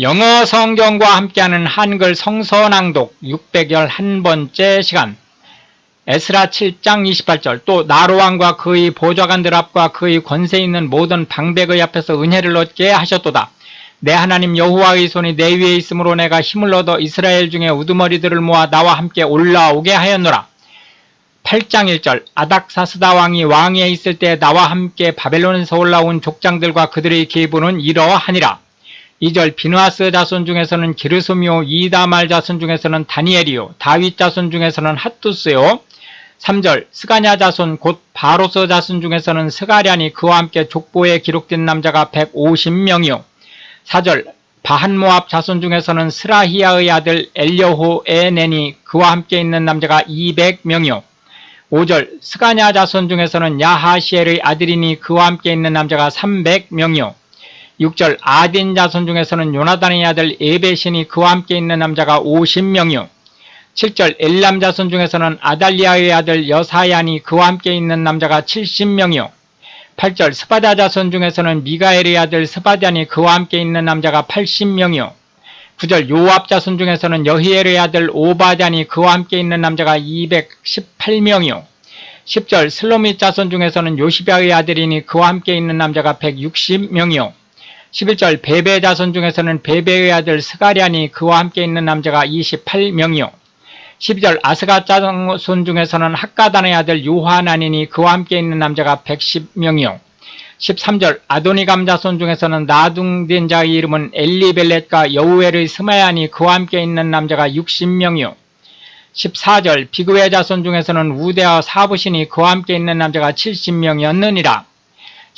영어 성경과 함께하는 한글 성서낭독 611번째 시간 에스라 7장 28절 또 나로왕과 그의 보좌관들 앞과 그의 권세 있는 모든 방백의 앞에서 은혜를 얻게 하셨도다. 내 하나님 여호와의 손이 내 위에 있으므로 내가 힘을 얻어 이스라엘 중에 우두머리들을 모아 나와 함께 올라오게 하였노라. 8장 1절 아닥사스다 왕이 왕위에 있을 때 나와 함께 바벨론에서 올라온 족장들과 그들의 계보는 이러하니라. 2절 비누아스 자손 중에서는 기르소미오 이다말 자손 중에서는 다니엘이요 다윗 자손 중에서는 핫두스요. 3절 스가냐 자손 곧 바로스 자손 중에서는 스가랴니 그와 함께 족보에 기록된 남자가 150명이요. 4절 바한모압 자손 중에서는 스라히야의 아들 엘여호 에넨이 그와 함께 있는 남자가 200명이요. 5절 스가냐 자손 중에서는 야하시엘의 아들이니 그와 함께 있는 남자가 300명이요 6절 아딘 자손 중에서는 요나단의 아들 에베신이 그와 함께 있는 남자가 50명이요. 7절 엘람 자손 중에서는 아달리아의 아들 여사야니 그와 함께 있는 남자가 70명이요. 8절 스바다 자손 중에서는 미가엘의 아들 스바다니 그와 함께 있는 남자가 80명이요. 9절 요압 자손 중에서는 여히엘의 아들 오바다니 그와 함께 있는 남자가 218명이요. 10절 슬로밋 자손 중에서는 요시바의 아들이니 그와 함께 있는 남자가 160명이요 11절 베베 자손 중에서는 베베의 아들 스가랴니 그와 함께 있는 남자가 28명이요. 12절 아스가 자손 중에서는 학가단의 아들 요하나니니 그와 함께 있는 남자가 110명이요. 13절 아도니감 자손 중에서는 나둥된 자의 이름은 엘리벨렛과 여우엘의 스마야니 그와 함께 있는 남자가 60명이요. 14절 비그웨 자손 중에서는 우대와 사부신이 그와 함께 있는 남자가 70명이었느니라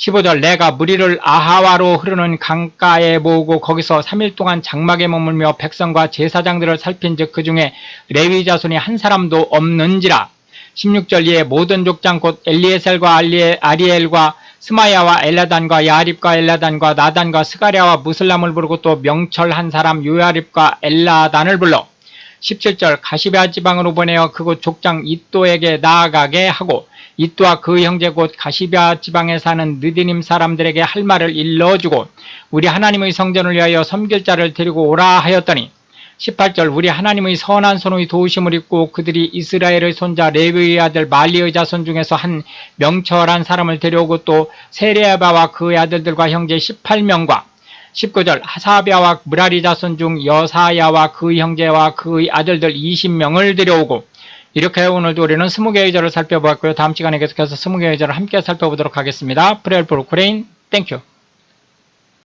15절 내가 무리를 아하와로 흐르는 강가에 모으고 거기서 3일 동안 장막에 머물며 백성과 제사장들을 살핀즉 그 중에 레위 자손이 한 사람도 없는지라. 16절 이에 모든 족장 곧 엘리에셀과 아리엘과 스마야와 엘라단과 야립과 엘라단과 나단과 스가랴와 무슬람을 부르고 또 명철한 사람 요야립과 엘라단을 불러. 17절 가시베아 지방으로 보내어 그곳 족장 이또에게 나아가게 하고 이또와 그 형제 곧 가시베아 지방에 사는 느디님 사람들에게 할 말을 일러주고 우리 하나님의 성전을 위하여 섬길 자를 데리고 오라 하였더니 18절 우리 하나님의 선한 손의 도우심을 입고 그들이 이스라엘의 손자 레위의 아들 말리의 자손 중에서 한 명철한 사람을 데려오고 또 세레아바와 그의 아들들과 형제 18명과 19절 하사비아와 무라리 자손 중 여사야와 그의 형제와 그의 아들들 20명을 데려오고 이렇게 오늘도 우리는 20개의 절을 살펴보았고요. 다음 시간에 계속해서 20개의 절을 함께 살펴보도록 하겠습니다. 프레일 프로크레인 땡큐